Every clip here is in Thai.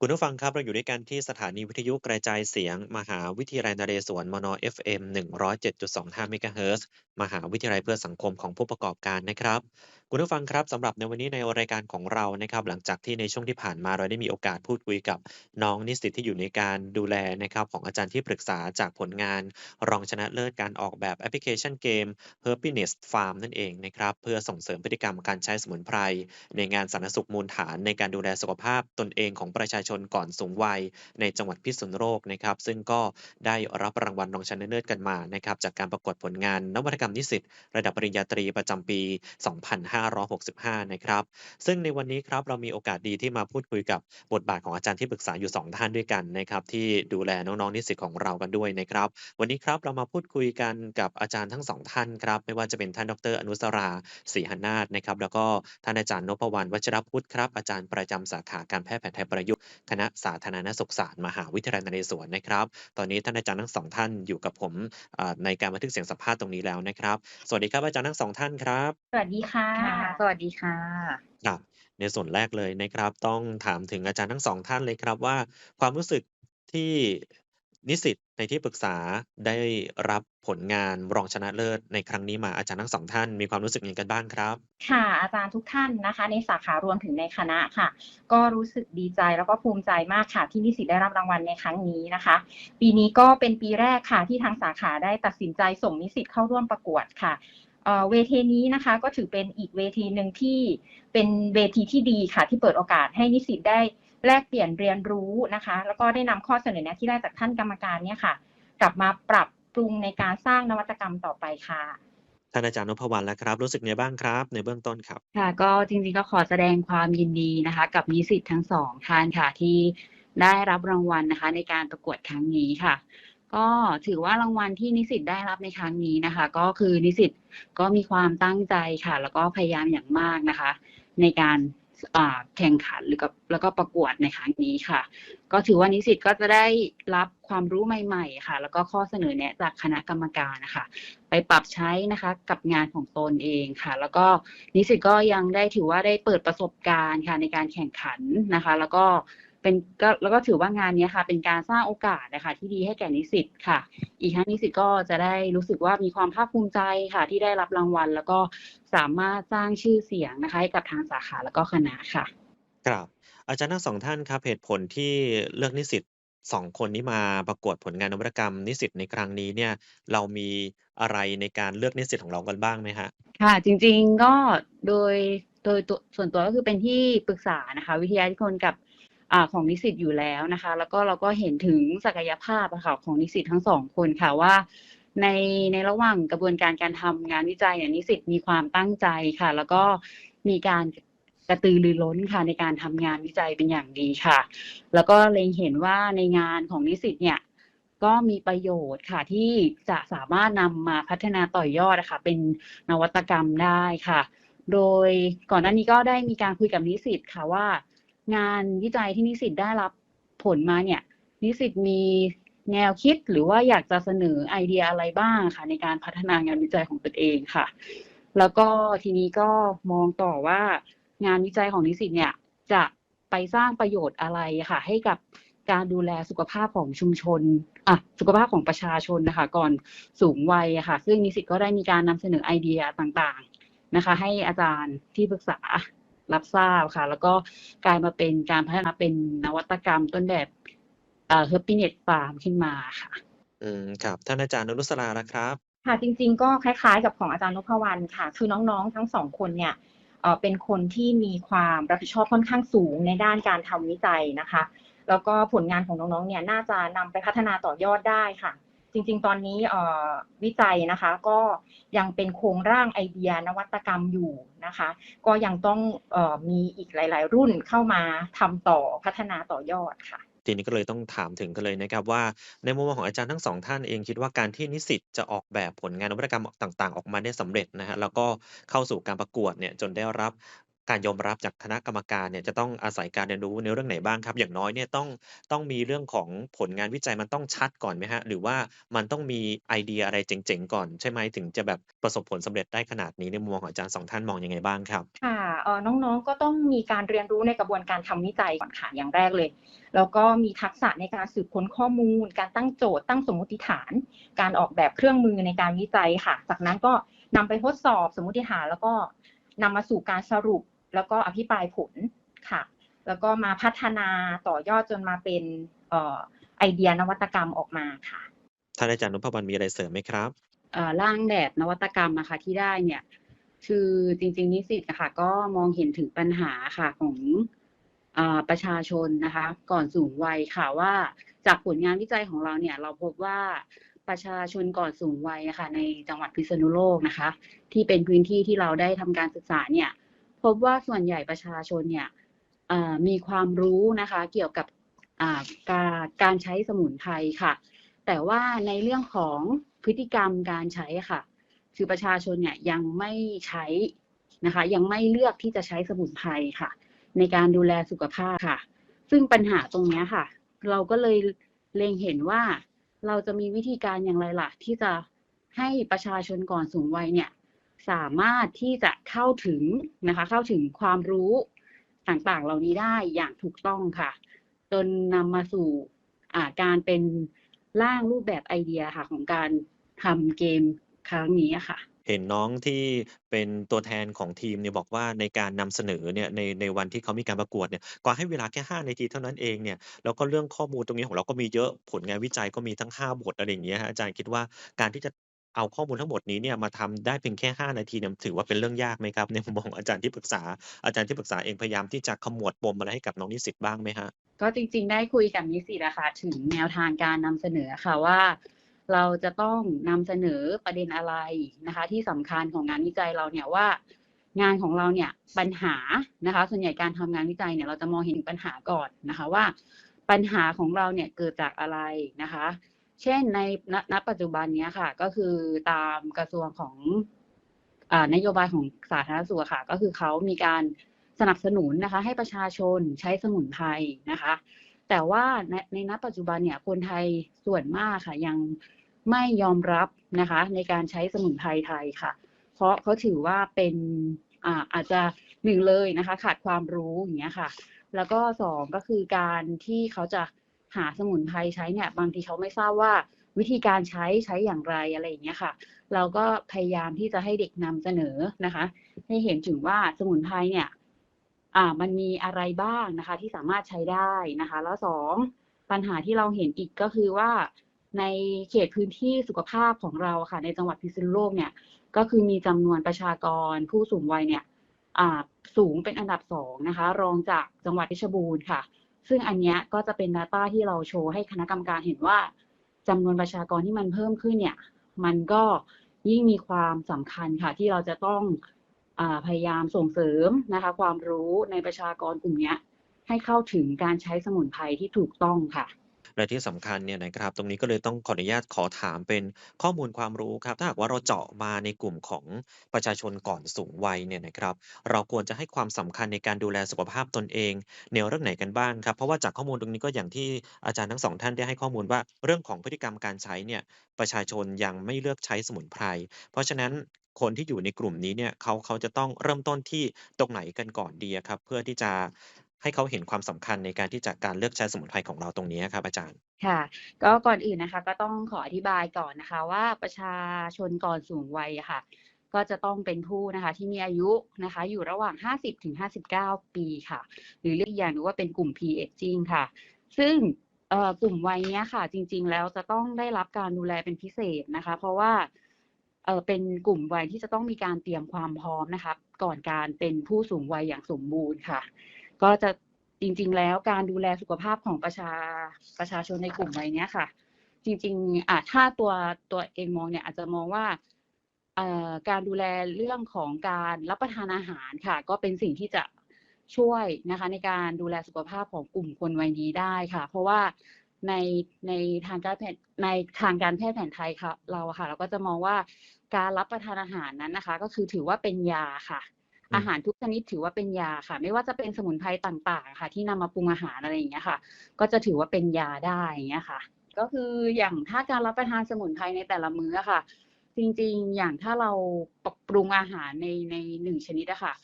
คุณผู้ฟังครับ เราอยู่ด้วยกันที่สถานีวิทยุกระจายเสียง มหาวิทยาลัยนเรศวรมน FM 107.25เมกะเฮิรตซ์มหาวิทยาลัยเพื่อสังคมของผู้ประกอบการนะครับคุณผู้ฟังครับสำหรับในวันนี้ในรายการของเรานะครับ หลังจากที่ในช่วงที่ผ่านมาเราได้มีโอกาสพูดคุยกับน้องนิสิตที่อยู่ในการดูแลนะครับ ของอาจารย์ที่ปรึกษาจากผลงาน รองชนะเลิศการออกแบบแอปพลิเคชันเกม Happiness Farm นั่นเองนะครับ เพื่อส่งเสริมพฤติกรรมการใช้สมุนไพร ในงานสาธารณสุขมูลฐาน ในการดูแลสุขภาพตนเองของประชาชนก่อนสูงวัย ในจังหวัดพิษณุโลกนะครับซึ่งก็ได้รับรางวัลรองชนะเลิศกันมานะครับจากการประกวดผลงานนวัตกรรมนิสิตระดับปริญญาตรีประจำปี 2 5 2565 นะครับ ซึ่งในวันนี้ครับเรามีโอกาสดีที่มาพูดคุยกับบทบาทของอาจารย์ที่ปรึกษาอยู่ 2 ท่านด้วยกันนะครับ ที่ดูแลน้องๆนิสิตของเรากันด้วยนะครับ วันนี้ครับเรามาพูดคุยกันกับอาจารย์ทั้ง2ท่านครับ ไม่ว่าจะเป็นท่านดร อนุสราศรีหนาถนะครับ แล้วก็ท่านอาจารย์นพวรรณวัชรพุทธครับอาจารย์ประจำสาขาการแพทย์แผนไทยประยุกต์คณะสาธารณสุขศาสตร์มหาวิทยาลัยนเรศวรนะครับ ตอนนี้ท่านอาจารย์ทั้งสองท่านอยู่กับผมในการบันทึกเสียงสัมภาษณ์ตรงนี้แล้วนะครับ สวัสดีครับอาจารย์ทั้งสองท่านครับ สวัสดีค่ะสวัสดีค่ะครับในส่วนแรกเลยนะครับ ต้องถามถึงอาจารย์ทั้งสองท่านเลยครับว่า ความรู้สึกที่นิสิตในที่ปรึกษาได้รับผลงานรองชนะเลิศในครั้งนี้มาอาจารย์ทั้งสองท่านมีความรู้สึกยังไงกันบ้างครับ ค่ะ อาจารย์ทุกท่านนะคะ ในสาขารวมถึงในคณะค่ะ ก็รู้สึกดีใจแล้วก็ภูมิใจมากค่ะ ที่นิสิตได้รับรางวัลในครั้งนี้นะคะ ปีนี้ก็เป็นปีแรกค่ะที่ทางสาขาได้ตัดสินใจส่งนิสิตเข้าร่วมประกวดค่ะ เอ่อเวทีนี้นะคะ ก็ถือเป็นอีกเวทีหนึ่งที่เป็นเวทีที่ดีค่ะ ที่เปิดโอกาสให้นิสิตได้แลกเปลี่ยนเรียนรู้นะคะ แล้วก็ได้นำข้อเสนอแนะที่ได้จากท่านกรรมการเนี่ยค่ะ กลับมาปรับปรุงในการสร้างนวัตกรรมต่อไปค่ะท่านอาจารย์นพวรรณแล้วครับ รู้สึกไงบ้างครับ ในเบื้องต้นครับ ค่ะ ก็จริงๆก็ขอแสดงความยินดีนะคะ กับนิสิตทั้งสองท่านค่ะที่ได้รับรางวัลนะคะ ในการประกวดครั้งนี้ค่ะ ก็ถือว่ารางวัลที่นิสิตได้รับในครั้งนี้นะคะ ก็คือนิสิตก็มีความตั้งใจค่ะ แล้วก็พยายามอย่างมากนะคะ ในการแข่งขันหรือกับแล้วก็ประกวดในครั้งนี้ค่ะ ก็ถือว่านิสิตก็จะได้รับความรู้ใหม่ ๆ ค่ะ แล้วก็ข้อเสนอแนะจากคณะกรรมการนะคะ ไปปรับใช้นะคะกับงานของตนเองค่ะ แล้วก็นิสิตก็ยังได้ถือว่าได้เปิดประสบการณ์ค่ะในการแข่งขันนะคะ แล้วก็ เป็นก็แล้วก็ถือว่างานเนี้ยค่ะ เป็นการสร้างโอกาสนะคะที่ดีให้แก่นิสิตค่ะ อีกทั้งนิสิตก็จะได้รู้สึกว่ามีความภาคภูมิใจค่ะ ที่ได้รับรางวัล แล้วก็สามารถสร้างชื่อเสียงนะคะให้กับทางสาขาแล้วก็คณะค่ะครับอาจารย์ทั้งสองท่านครับเหตุผลที่เลือกนิสิตสองคนนี้มาประกวดผลงานนวัตกรรมนิสิตในครั้งนี้เนี่ย เรามีอะไรในการเลือกนิสิตของเรากันบ้างไหมฮะค่ะ จริงๆก็โดยโดยตัวส่วนตัวก็คือเป็นที่ปรึกษานะคะ วิทยานิพนธ์กับอ่า ของนิสิตอยู่แล้วนะคะ แล้วก็เราก็เห็นถึงศักยภาพะค่ะของนิสิตทั้งสองคนค่ะว่า ในในระหว่างกระบวนการการทำงานวิจัยเนี่ยนิสิตมีความตั้งใจค่ะ แล้วก็มีการกระตือรือร้นค่ะในการทำงานวิจัยเป็นอย่างดีค่ะ แล้วก็เล็งเห็นว่าในงานของนิสิตเนี่ยก็มีประโยชน์ค่ะที่จะสามารถนำมาพัฒนาต่อยอดนะคะเป็นนวัตกรรมได้ค่ะ โดยก่อนหน้านี้ก็ได้มีการคุยกับนิสิตค่ะว่า งานวิจัยที่นิสิตได้รับผลมาเนี่ย นิสิตมีแนวคิดหรือว่าอยากจะเสนอไอเดียอะไรบ้างค่ะ ในการพัฒนางานวิจัยของตนเองค่ะ แล้วก็ทีนี้ก็มองต่อว่างานวิจัยของนิสิตเนี่ยจะไปสร้างประโยชน์อะไรค่ะ ให้กับการดูแลสุขภาพของชุมชนอะสุขภาพของประชาชนนะคะ ก่อนสูงวัยค่ะ ซึ่งนิสิตก็ได้มีการนำเสนอไอเดียต่างๆนะคะ ให้อาจารย์ที่ปรึกษา รับทราบค่ะ แล้วก็กลายมาเป็นการพัฒนาเป็นนวัตกรรมต้นแบบเอ่อ Happiness Farm ขึ้นมาค่ะ อืมครับ ท่านอาจารย์อนุสราละครับ ค่ะจริงๆ ก็คล้ายๆ กับของอาจารย์นพวรรณค่ะ คือน้องๆ ทั้งสองคนเนี่ยเอ่อเป็นคนที่มีความรับผิดชอบค่อนข้างสูงในด้านการทำวิจัยนะคะ แล้วก็ผลงานของน้องๆ เนี่ยน่าจะนำไปพัฒนาต่อยอดได้ค่ะ จริง ๆ ตอนนี้วิจัยนะคะ ก็ยังเป็นโครงร่างไอเดียนวัตกรรมอยู่นะคะ ก็ยังต้องอมีอีกหลาย ๆ รุ่นเข้ามาทำต่อพัฒนาต่อยอดค่ะทีนี้ก็เลยต้องถามถึงกันเลยนะครับว่า ในมุมมองของอาจารย์ทั้งสองท่านเองคิดว่าการที่นิสิตจะออกแบบผลงานนวัตกรรมต่าง ๆ ออกมาได้สำเร็จนะฮะแล้วก็เข้าสู่การประกวดเนี่ยจนได้รับ การยอมรับจากคณะกรรมการเนี่ยจะต้องอาศัยการเรียนรู้ในเรื่องไหนบ้างครับ อย่างน้อยเนี่ยต้องต้องมีเรื่องของผลงานวิจัยมันต้องชัดก่อนไหมครับหรือว่ามันต้องมีไอเดียอะไรเจ๋งๆก่อนใช่ไหมถึงจะแบบประสบผลสำเร็จได้ขนาดนี้ในมุมมองของอาจารย์สองท่านมองยังไงบ้างครับค่ะเอ่อน้องๆก็ต้องมีการเรียนรู้ในกระบวนการทำวิจัยก่อนค่ะอย่างแรกเลย แล้วก็มีทักษะในการสืบค้นข้อมูล การตั้งโจทย์ตั้งสมมติฐาน การออกแบบเครื่องมือในการวิจัยค่ะ จากนั้นก็นำไปทดสอบสมมติฐานแล้วก็นำมาสู่การสรุป แล้วก็อภิปรายผลค่ะ แล้วก็มาพัฒนาต่อยอดจนมาเป็นเอ่อไอเดียนวัตกรรมออกมาค่ะท่านอาจารย์นพวรรณมีอะไรเสริมไหมครับเอ่อร่างแบบนวัตกรรมนะคะที่ได้เนี่ย คือจริง ๆ นิสิตนะคะก็มองเห็นถึงปัญหาค่ะของอาประชาชนนะคะ ก่อนสูงวัยค่ะว่าจากผลงานวิจัยของเราเนี่ย เราพบว่าประชาชนก่อนสูงวัยอะค่ะในจังหวัดพิษณุโลกนะคะ ที่เป็นพื้นที่ที่เราได้ทำการศึกษาเนี่ย พบว่าส่วนใหญ่ประชาชนเนี่ยมีความรู้นะคะเกี่ยวกับการการใช้สมุนไพรค่ะ แต่ว่าในเรื่องของพฤติกรรมการใช้ค่ะ คือประชาชนเนี่ยยังไม่ใช้นะคะ ยังไม่เลือกที่จะใช้สมุนไพรค่ะ ในการดูแลสุขภาพค่ะ ซึ่งปัญหาตรงนี้ค่ะ เราก็เลยเล็งเห็นว่าเราจะมีวิธีการอย่างไรล่ะ ที่จะให้ประชาชนก่อนสูงวัยเนี่ย สามารถที่จะเข้าถึงนะคะ เข้าถึงความรู้ต่างๆ เหล่านี้ได้อย่างถูกต้องค่ะ จนนำมาสู่การเป็นร่างรูปแบบไอเดียค่ะ ของการทำเกมครั้งนี้ค่ะเห็นน้องที่เป็นตัวแทนของทีมเนี่ยบอกว่าในการนำเสนอเนี่ยในในวันที่เขามีการประกวดเนี่ยก็ให้เวลาแค่ 5 นาทีเท่านั้นเองเนี่ยแล้วก็เรื่องข้อมูลตรงนี้ของเราก็มีเยอะผลงานวิจัยก็มีทั้ง 5 บทอะไรอย่างเงี้ยครับอาจารย์คิดว่าการที่จะ เอาข้อมูลทั้งหมดนี้เนี่ยมาทำได้เพียงแค่ 5 นาทีเนี่ยถือว่าเป็นเรื่องยากไหมครับในมุมมองอาจารย์ที่ปรึกษาอาจารย์ที่ปรึกษาเองพยายามที่จะขมวดปมอะไรให้กับน้องนิสิตบ้างไหมครับก็จริง ๆ ได้คุยกับนิสิตอะคะถึงแนวทางการนำเสนอค่ะว่า เราจะต้องนำเสนอประเด็นอะไรนะคะ ที่สำคัญของงานวิจัยเราเนี่ยว่า งานของเราเนี่ยปัญหานะคะ ส่วนใหญ่การทำงานวิจัยเนี่ยเราจะมองเห็นปัญหาก่อนนะคะว่า ปัญหาของเราเนี่ยเกิดจากอะไรนะคะ เช่นในณปัจจุบันนี้ค่ะ ก็คือตามกระทรวงของอนโยบายของสาธารณสุขค่ะ ก็คือเขามีการสนับสนุนนะคะ ให้ประชาชนใช้สมุนไพรนะคะ แต่ว่าในในณปัจจุบันเนี่ยคนไทยส่วนมากค่ะ ยังไม่ยอมรับนะคะ ในการใช้สมุนไพรไทยค่ะ เพราะเขาถือว่าเป็นอาอาจจะหนึ่งเลยนะคะ ขาดความรู้อย่างเงี้ยค่ะ แล้วก็สองก็คือการที่เขาจะ หาสมุนไพรใช้เนี่ยบางทีเขาไม่ทราบว่าวิธีการใช้ใช้อย่างไรอะไรอย่างเงี้ยค่ะ เราก็พยายามที่จะให้เด็กนำเสนอนะคะ ให้เห็นถึงว่าสมุนไพรเนี่ยอ่ามันมีอะไรบ้างนะคะ ที่สามารถใช้ได้นะคะ แล้วสองปัญหาที่เราเห็นอีกก็คือว่าในเขตพื้นที่สุขภาพของเราค่ะ ในจังหวัดพิษณุโลกเนี่ย ก็คือมีจำนวนประชากรผู้สูงวัยเนี่ยอ่าสูงเป็นอันดับสองนะคะ รองจากจังหวัดเพชรบูรณ์ค่ะ ซึ่งอันเนี้ยก็จะเป็น Data ที่เราโชว์ให้คณะกรรมการเห็นว่าจำนวนประชากรที่มันเพิ่มขึ้นเนี่ย มันก็ยิ่งมีความสำคัญค่ะ ที่เราจะต้องอพยายามส่งเสริมนะคะ ความรู้ในประชากรกลุ่มนี้ให้เข้าถึงการใช้สมุนไพรที่ถูกต้องค่ะ และที่สำคัญเนี่ยนะครับ ตรงนี้ก็เลยต้องขออนุญาตขอถามเป็นข้อมูลความรู้ครับ ถ้าหากว่าเราเจาะมาในกลุ่มของประชาชนก่อนสูงวัยเนี่ยนะครับ เราควรจะให้ความสำคัญในการดูแลสุขภาพตนเองแนวเรื่องไหนกันบ้างครับ เพราะว่าจากข้อมูลตรงนี้ก็อย่างที่อาจารย์ทั้งสองท่านได้ให้ข้อมูลว่าเรื่องของพฤติกรรมการใช้เนี่ยประชาชนยังไม่เลือกใช้สมุนไพร เพราะฉะนั้นคนที่อยู่ในกลุ่มนี้เนี่ยเขาเขาจะต้องเริ่มต้นที่ตรงไหนกันก่อนดีครับ เพื่อที่จะ ให้เขาเห็นความสำคัญในการที่จะการเลือกใช้สมุนไพรของเราตรงนี้ครับอาจารย์ค่ะ ก็ก่อนอื่นนะคะ ก็ต้องขออธิบายก่อนนะคะ ว่าประชาชนก่อนสูงวัยค่ะ ก็จะต้องเป็นผู้นะคะที่มีอายุนะคะ อยู่ระหว่าง 50ถึง59 ปีค่ะ หรือเรียกอีกอย่างนึงว่าเป็นกลุ่ม P-aging ค่ะ ซึ่งเอ่อกลุ่มวัยเนี้ยค่ะ จริง ๆ แล้วจะต้องได้รับการดูแลเป็นพิเศษนะคะ เพราะว่าเออเป็นกลุ่มวัยที่จะต้องมีการเตรียมความพร้อมนะคะ ก่อนการเป็นผู้สูงวัยอย่างสมบูรณ์ค่ะ ก็จะจริง ๆ แล้วการดูแลสุขภาพของประชาประชาชนในกลุ่มวัยเนี้ยค่ะ จริงๆอะถ้าตัวตัวเองมองเนี่ยอาจจะมองว่าอ่อการดูแลเรื่องของการรับประทานอาหารค่ะ ก็เป็นสิ่งที่จะช่วยนะคะในการดูแลสุขภาพของกลุ่มคนวัยนี้ได้ค่ะ เพราะว่าในในทางการแพทย์ในทางการแพทย์แผนไทยค่ะ เราค่ะ เราก็จะมองว่าการรับประทานอาหารนั้นนะคะ ก็คือถือว่าเป็นยาค่ะ อาหารทุกชนิดถือว่าเป็นยาค่ะ ไม่ว่าจะเป็นสมุนไพรต่าง ๆ ค่ะ ที่นำมาปรุงอาหารอะไรอย่างเงี้ยค่ะ ก็จะถือว่าเป็นยาได้อย่างเงี้ยค่ะ ก็คืออย่างถ้าการรับประทานสมุนไพรในแต่ละมื้ออะค่ะ จริงๆ อย่างถ้าเราปรับปรุงอาหารในในหนึ่งชนิดอะค่ะ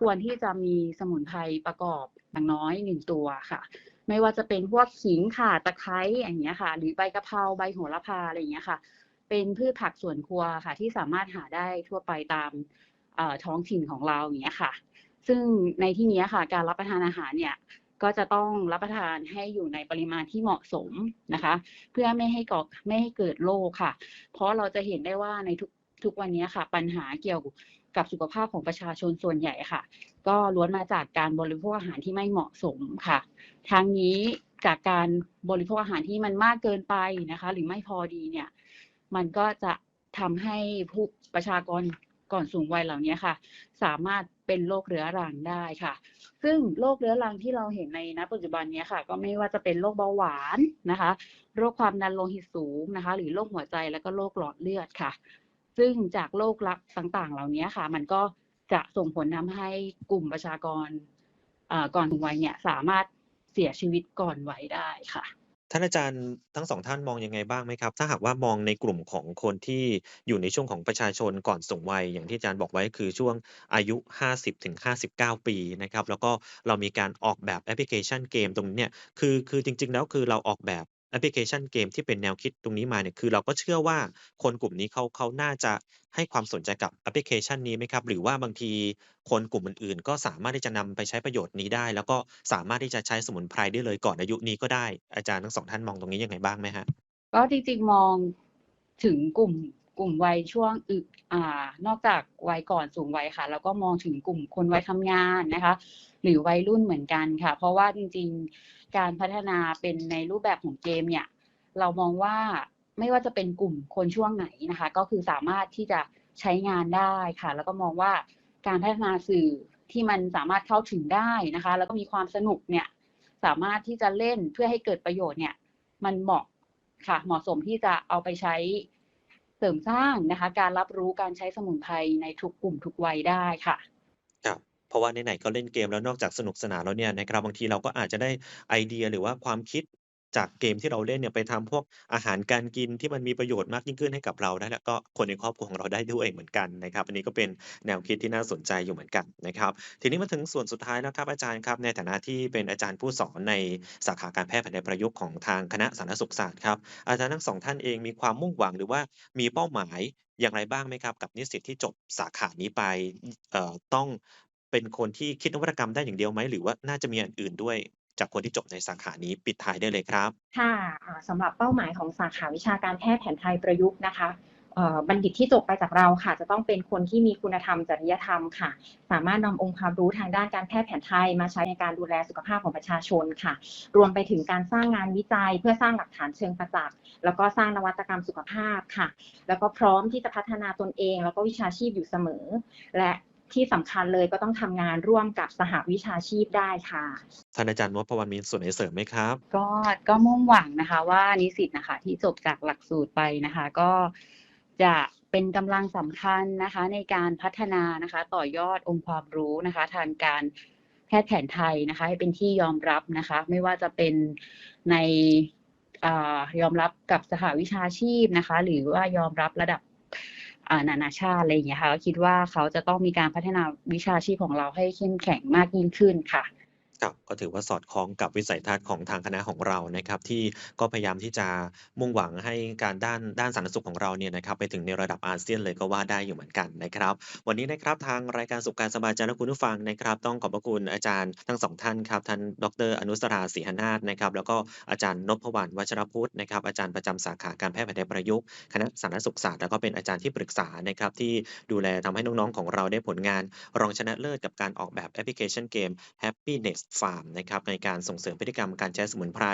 ควรที่จะมีสมุนไพรประกอบอย่างน้อยหนึ่งตัวค่ะไม่ว่าจะเป็นพวกขิงข่าตะไคร้อย่างเงี้ยค่ะ หรือใบกะเพราใบโหระพาอะไรอย่างเงี้ยค่ะ เป็นพืชผักสวนครัวค่ะ ที่สามารถหาได้ทั่วไปตาม ท้องถิ่นของเราอย่างเงี้ยค่ะ ซึ่งในที่นี้ค่ะ การรับประทานอาหารเนี่ยก็จะต้องรับประทานให้อยู่ในปริมาณที่เหมาะสมนะคะ เพื่อไม่ให้ก่อไม่ให้เกิดโรคค่ะ เพราะเราจะเห็นได้ว่าในทุกทุกวันนี้ค่ะ ปัญหาเกี่ยวกับสุขภาพของประชาชนส่วนใหญ่ค่ะ ก็ล้วนมาจากการบริโภคอาหารที่ไม่เหมาะสมค่ะทางนี้จากการบริโภคอาหารที่มันมากเกินไปนะคะ หรือไม่พอดีเนี่ย มันก็จะทำให้ผู้ประชากร ก่อนสูงวัยเหล่านี้ค่ะ สามารถเป็นโรคเรื้อรังได้ค่ะ ซึ่งโรคเรื้อรังที่เราเห็นในณปัจจุบันนี้ค่ะ ก็ไม่ว่าจะเป็นโรคเบาหวานนะคะ โรคความดันโลหิตสูงนะคะ หรือโรคหัวใจแล้วก็โรคหลอดเลือดค่ะ ซึ่งจากโรคลักต่างๆ เหล่านี้ค่ะ มันก็จะส่งผลทำให้กลุ่มประชากรอ่อก่อนถึงวัยเนี่ยสามารถเสียชีวิตก่อนวัยได้ค่ะ ท่านอาจารย์ทั้งสองท่านมองยังไงบ้างไหมครับ ถ้าหากว่ามองในกลุ่มของคนที่อยู่ในช่วงของประชาชนก่อนสูงวัย อย่างที่อาจารย์บอกไว้คือช่วงอายุ 50-59 ปีนะครับแล้วก็เรามีการออกแบบแอปพลิเคชันเกมตรงนี้เนี่ยคือคือจริง ๆ แล้วคือเราออกแบบ แอปพลิเคชันเกมที่เป็นแนวคิดตรงนี้มาเนี่ย คือเราก็เชื่อว่าคนกลุ่มนี้เขาเขาน่าจะให้ความสนใจกับแอปพลิเคชันนี้ไหมครับ หรือว่าบางทีคนกลุ่มอื่นๆ ก็สามารถที่จะนำไปใช้ประโยชน์นี้ได้ แล้วก็สามารถที่จะใช้สมุนไพรได้เลยก่อนอายุนี้ก็ได้ อาจารย์ทั้งสองท่านมองตรงนี้ยังไงบ้างไหมฮะ?ก็จริงๆมองถึงกลุ่มกลุ่มวัยช่วงอึอ่า นอกจากวัยก่อนสูงวัยค่ะ แล้วก็มองถึงกลุ่มคนวัยทำงานนะคะ หรือวัยรุ่นเหมือนกันค่ะ เพราะว่าจริง ๆ การพัฒนาเป็นในรูปแบบของเกมเนี่ย เรามองว่าไม่ว่าจะเป็นกลุ่มคนช่วงไหนนะคะ ก็คือสามารถที่จะใช้งานได้ค่ะ แล้วก็มองว่าการพัฒนาสื่อที่มันสามารถเข้าถึงได้นะคะ แล้วก็มีความสนุกเนี่ย สามารถที่จะเล่นเพื่อให้เกิดประโยชน์เนี่ย มันเหมาะค่ะ เหมาะสมที่จะเอาไปใช้เสริมสร้างนะคะ การรับรู้การใช้สมุนไพรในทุกกลุ่มทุกวัยได้ค่ะ เพราะว่าไหนๆก็เล่นเกมแล้วนอกจากสนุกสนานแล้วเนี่ยนะครับบางทีเราก็อาจจะได้ไอเดียหรือว่าความคิดจากเกมที่เราเล่นเนี่ยไปทำพวกอาหารการกินที่มันมีประโยชน์มากยิ่งขึ้นให้กับเราได้แล้วก็คนในครอบครัวของเราได้ด้วยเหมือนกันนะครับ อันนี้ก็เป็นแนวคิดที่น่าสนใจอยู่เหมือนกันนะครับ ทีนี้มาถึงส่วนสุดท้ายแล้วครับอาจารย์ครับ ในฐานะที่เป็นอาจารย์ผู้สอนในสาขาการแพทย์แผนไทยประยุกต์ของทางคณะสาธารณสุขศาสตร์ครับอาจารย์ทั้งสองท่านเองมีความมุ่งหวังหรือว่ามีเป้าหมายอย่างไรบ้างไหมครับ กับนิสิตที่จบสาขานี้ไปต้อง เป็นคนที่คิดนวัตกรรมได้อย่างเดียวไหม หรือว่าน่าจะมีอันอื่นด้วย จากคนที่จบในสาขานี้ปิดท้ายได้เลยครับ ค่ะอ่าสำหรับเป้าหมายของสาขาวิชาการแพทย์แผนไทยประยุกต์นะคะบัณฑิตที่จบไปจากเราค่ะ จะต้องเป็นคนที่มีคุณธรรมจริยธรรมค่ะ สามารถนำองค์ความรู้ทางด้านการแพทย์แผนไทยมาใช้ในการดูแลสุขภาพของประชาชนค่ะ รวมไปถึงการสร้างงานวิจัย เพื่อสร้างหลักฐานเชิงประจักษ์แล้วก็สร้างนวัตกรรมสุขภาพค่ะ แล้วก็พร้อมที่จะพัฒนาตนเอง แล้วก็วิชาชีพอยู่เสมอ และ ที่สำคัญเลยก็ต้องทำงานร่วมกับสหวิชาชีพได้ค่ะท่านอาจารย์นพวรรณมีส่วนไหนเสริมไหมครับ?ก็ก็มุ่งหวังนะคะ ว่านิสิตน่ะค่ะที่จบจากหลักสูตรไปนะคะ ก็จะเป็นกำลังสำคัญนะคะในการพัฒนานะคะต่อยอดองค์ความรู้นะคะ ทางการแพทย์แผนไทยนะคะ ให้เป็นที่ยอมรับนะคะ ไม่ว่าจะเป็นในอ่ายอมรับกับสหวิชาชีพนะคะ หรือว่ายอมรับระดับอ่า นานาชาติอะไรอย่างเงี้ยค่ะก็คิดว่าเขาจะต้องมีการพัฒนาวิชาชีพของเราให้เข้มแข็งมากยิ่งขึ้นค่ะ ครับก็ถือว่าสอดคล้องกับวิสัยทัศน์ของทางคณะของเรานะครับที่ก็พยายามที่จะมุ่งหวังให้การด้านด้านสาธารณสุขของเราเนี่ยนะครับไปถึงในระดับอาเซียนเลยก็ว่าได้อยู่เหมือนกันนะครับ วันนี้นะครับทางรายการสุขกายสบายใจและคุณผู้ฟังนะครับ ต้องขอบพระคุณอาจารย์ทั้ง2ท่านครับท่านดร.อนุสราศรีหนาถนะครับแล้วก็อาจารย์นพวรรณวัชรพุทธนะครับอาจารย์ประจำสาขาการแพทย์แผนไทยประยุกต์คณะสาธารณสุขศาสตร์แล้วก็เป็นอาจารย์ที่ปรึกษานะครับที่ดูแลทำให้น้องๆของเราได้ผลงาน รองชนะเลิศกับการออกแบบแอปพลิเคชันเกม Happiness Farm นะครับในการส่งเสริมพฤติกรรมการใช้สมุนไพร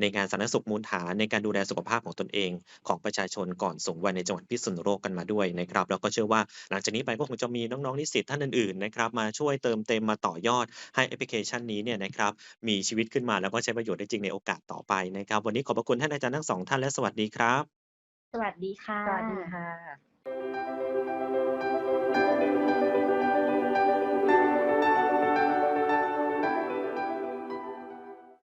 ในงานสาธารณสุขมูลฐานในการดูแลสุขภาพของตนเอง ของประชาชนก่อนสูงวัยในจังหวัดพิษณุโลกกันมาด้วยนะครับแล้วก็เชื่อว่าหลังจากนี้ไปก็คงจะมีน้องๆนิสิตท่านอื่นๆนะครับมาช่วยเติมเต็มมาต่อยอดให้แอปพลิเคชันนี้เนี่ยนะครับมีชีวิตขึ้นมาแล้วก็ใช้ประโยชน์ได้จริงในโอกาสต่อไปนะครับ วันนี้ขอบพระคุณท่านอาจารย์ทั้ง2ท่านและสวัสดีครับ สวัสดีค่ะสวัสดีค่ะ